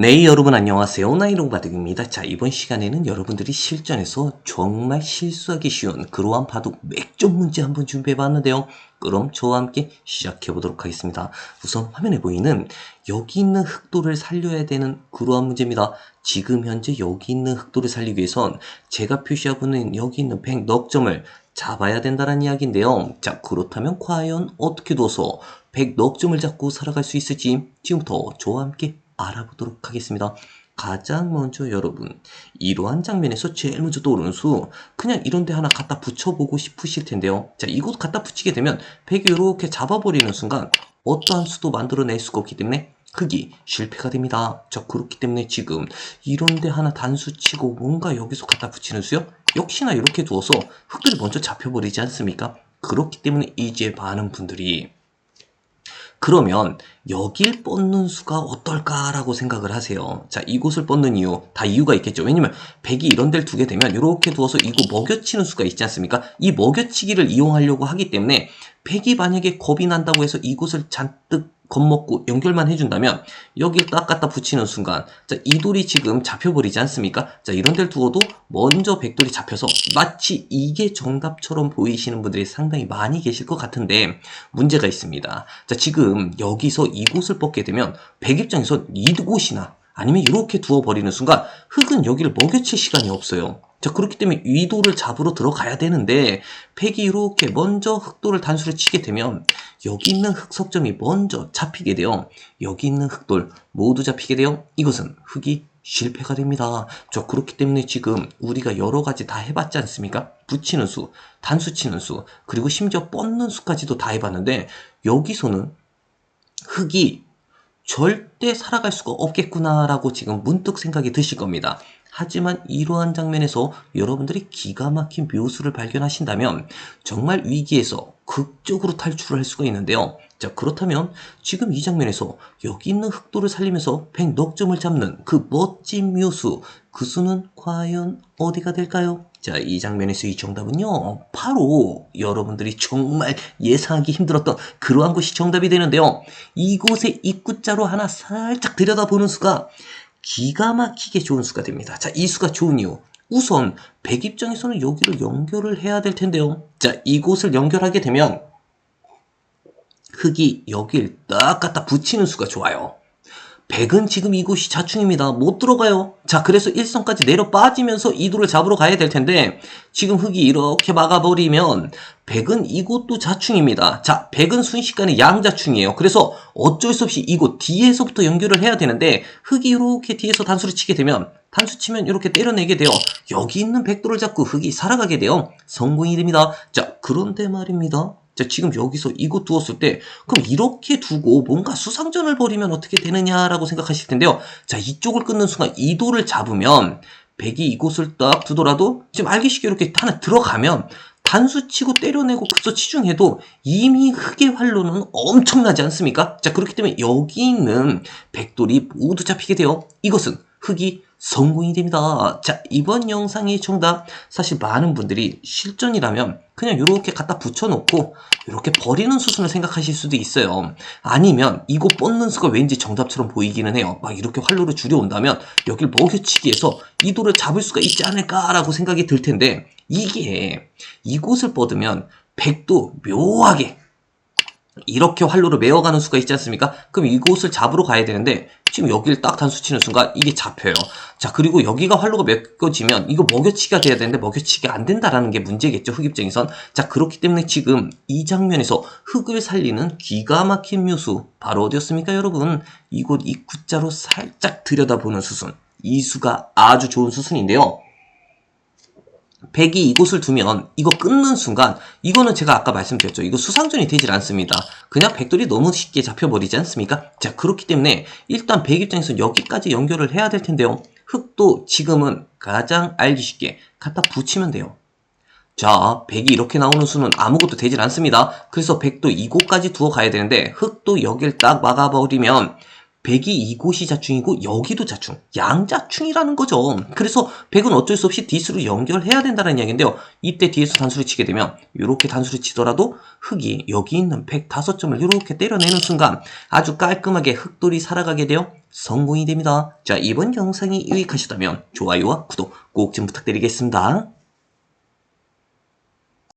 네, 여러분 안녕하세요. 나이롱 바둑입니다. 자, 이번 시간에는 여러분들이 실전에서 정말 실수하기 쉬운 그러한 바둑 맥점 문제 한번 준비해 봤는데요. 그럼 저와 함께 시작해 보도록 하겠습니다. 우선 화면에 보이는 여기 있는 흑도를 살려야 되는 그러한 문제입니다. 지금 현재 여기 있는 흑도를 살리기 위해선 제가 표시하고 있는 여기 있는 100 넉점을 잡아야 된다는 이야기인데요. 자, 그렇다면 과연 어떻게 둬서 100 넉점을 잡고 살아갈 수 있을지 지금부터 저와 함께 알아보도록 하겠습니다. 가장 먼저 여러분 이러한 장면에서 제일 먼저 떠오르는 수 그냥 이런 데 하나 갖다 붙여보고 싶으실 텐데요. 자 이곳 갖다 붙이게 되면 백이 이렇게 잡아버리는 순간 어떠한 수도 만들어낼 수가 없기 때문에 흑이 실패가 됩니다. 자 그렇기 때문에 지금 이런 데 하나 단수 치고 뭔가 여기서 갖다 붙이는 수요? 역시나 이렇게 두어서 흑들이 먼저 잡혀버리지 않습니까? 그렇기 때문에 이제 많은 분들이 그러면 여길 뻗는 수가 어떨까라고 생각을 하세요. 자, 이곳을 뻗는 이유, 다 이유가 있겠죠. 왜냐면 백이 이런 데를 두게 되면 이렇게 두어서 이거 먹여치는 수가 있지 않습니까? 이 먹여치기를 이용하려고 하기 때문에 백이 만약에 겁이 난다고 해서 이곳을 잔뜩 겁먹고 연결만 해준다면 여기에 딱 갖다 붙이는 순간 자, 이 돌이 지금 잡혀버리지 않습니까? 자, 이런 데를 두어도 먼저 백돌이 잡혀서 마치 이게 정답처럼 보이시는 분들이 상당히 많이 계실 것 같은데 문제가 있습니다. 자, 지금 여기서 이곳을 뻗게 되면 백 입장에서 이곳이나 아니면 이렇게 두어버리는 순간 흙은 여기를 먹여칠 시간이 없어요. 자, 그렇기 때문에 위도를 잡으러 들어가야 되는데, 팩이 이렇게 먼저 흑돌을 단수를 치게 되면, 여기 있는 흑석점이 먼저 잡히게 돼요. 여기 있는 흑돌 모두 잡히게 돼요. 이것은 흑이 실패가 됩니다. 저 그렇기 때문에 지금 우리가 여러 가지 다 해봤지 않습니까? 붙이는 수, 단수 치는 수, 그리고 심지어 뻗는 수까지도 다 해봤는데, 여기서는 흑이 절대 살아갈 수가 없겠구나라고 지금 문득 생각이 드실 겁니다. 하지만 이러한 장면에서 여러분들이 기가 막힌 묘수를 발견하신다면 정말 위기에서 극적으로 탈출을 할 수가 있는데요. 자, 그렇다면 지금 이 장면에서 여기 있는 흑도를 살리면서 100넉 점을 잡는 그 멋진 묘수, 그 수는 과연 어디가 될까요? 자, 이 장면에서 이 정답은요, 바로 여러분들이 정말 예상하기 힘들었던 그러한 것이 정답이 되는데요. 이곳의 입구자로 하나 살짝 들여다보는 수가 기가 막히게 좋은 수가 됩니다. 자, 이 수가 좋은 이유. 우선 백 입장에서는 여기를 연결을 해야 될 텐데요. 자, 이곳을 연결하게 되면 흙이 여길 딱 갖다 붙이는 수가 좋아요. 백은 지금 이곳이 자충입니다. 못 들어가요. 자, 그래서 일선까지 내려 빠지면서 이도를 잡으러 가야 될 텐데, 지금 흙이 이렇게 막아버리면, 백은 이곳도 자충입니다. 자, 백은 순식간에 양자충이에요. 그래서 어쩔 수 없이 이곳 뒤에서부터 연결을 해야 되는데, 흙이 이렇게 뒤에서 단수를 치게 되면, 단수 치면 이렇게 때려내게 돼요. 여기 있는 백도를 잡고 흙이 살아가게 돼요. 성공이 됩니다. 자, 그런데 말입니다. 자, 지금 여기서 이곳 두었을 때, 그럼 이렇게 두고 뭔가 수상전을 벌이면 어떻게 되느냐라고 생각하실 텐데요. 자, 이쪽을 끊는 순간 이 도를 잡으면, 백이 이곳을 딱 두더라도, 지금 알기 쉽게 이렇게 하나 들어가면, 단수 치고 때려내고 급소 치중해도 이미 흑의 활로는 엄청나지 않습니까? 자, 그렇기 때문에 여기 있는 백돌이 모두 잡히게 돼요. 이것은 흑이 성공이 됩니다. 자, 이번 영상의 정답. 사실 많은 분들이 실전이라면 그냥 이렇게 갖다 붙여놓고 이렇게 버리는 수순을 생각하실 수도 있어요. 아니면 이거 뻗는 수가 왠지 정답처럼 보이기는 해요. 막 이렇게 활로를 줄여온다면 여길 먹여치기해서 이 돌을 잡을 수가 있지 않을까라고 생각이 들 텐데 이게 이곳을 뻗으면 백도 묘하게 이렇게 활로를 메어가는 수가 있지 않습니까? 그럼 이곳을 잡으러 가야 되는데 지금 여기를 딱 단수 치는 순간 이게 잡혀요. 자 그리고 여기가 활로가 메꿔지면 이거 먹여치기가 돼야 되는데 먹여치기가 안 된다라는 게 문제겠죠. 흑입장에선. 자 그렇기 때문에 지금 이 장면에서 흑을 살리는 기가 막힌 묘수 바로 어디였습니까 여러분? 이곳 입구자로 살짝 들여다보는 수순. 이 수가 아주 좋은 수순인데요. 백이 이곳을 두면 이거 끊는 순간 이거는 제가 아까 말씀드렸죠. 이거 수상전이 되질 않습니다. 그냥 백돌이 너무 쉽게 잡혀버리지 않습니까? 자 그렇기 때문에 일단 백 입장에서 여기까지 연결을 해야 될 텐데요. 흑도 지금은 가장 알기 쉽게 갖다 붙이면 돼요. 자, 백이 이렇게 나오는 수는 아무것도 되질 않습니다. 그래서 백도 이곳까지 두어 가야 되는데 흑도 여길 딱 막아버리면 100이 이곳이 자충이고 여기도 자충, 양자충이라는 거죠. 그래서 100은 어쩔 수 없이 뒷수로 연결해야 된다는 이야기인데요. 이때 뒤에서 단수를 치게 되면 이렇게 단수를 치더라도 흙이 여기 있는 105점을 이렇게 때려내는 순간 아주 깔끔하게 흙돌이 살아가게 되어 성공이 됩니다. 자, 이번 영상이 유익하셨다면 좋아요와 구독 꼭 좀 부탁드리겠습니다.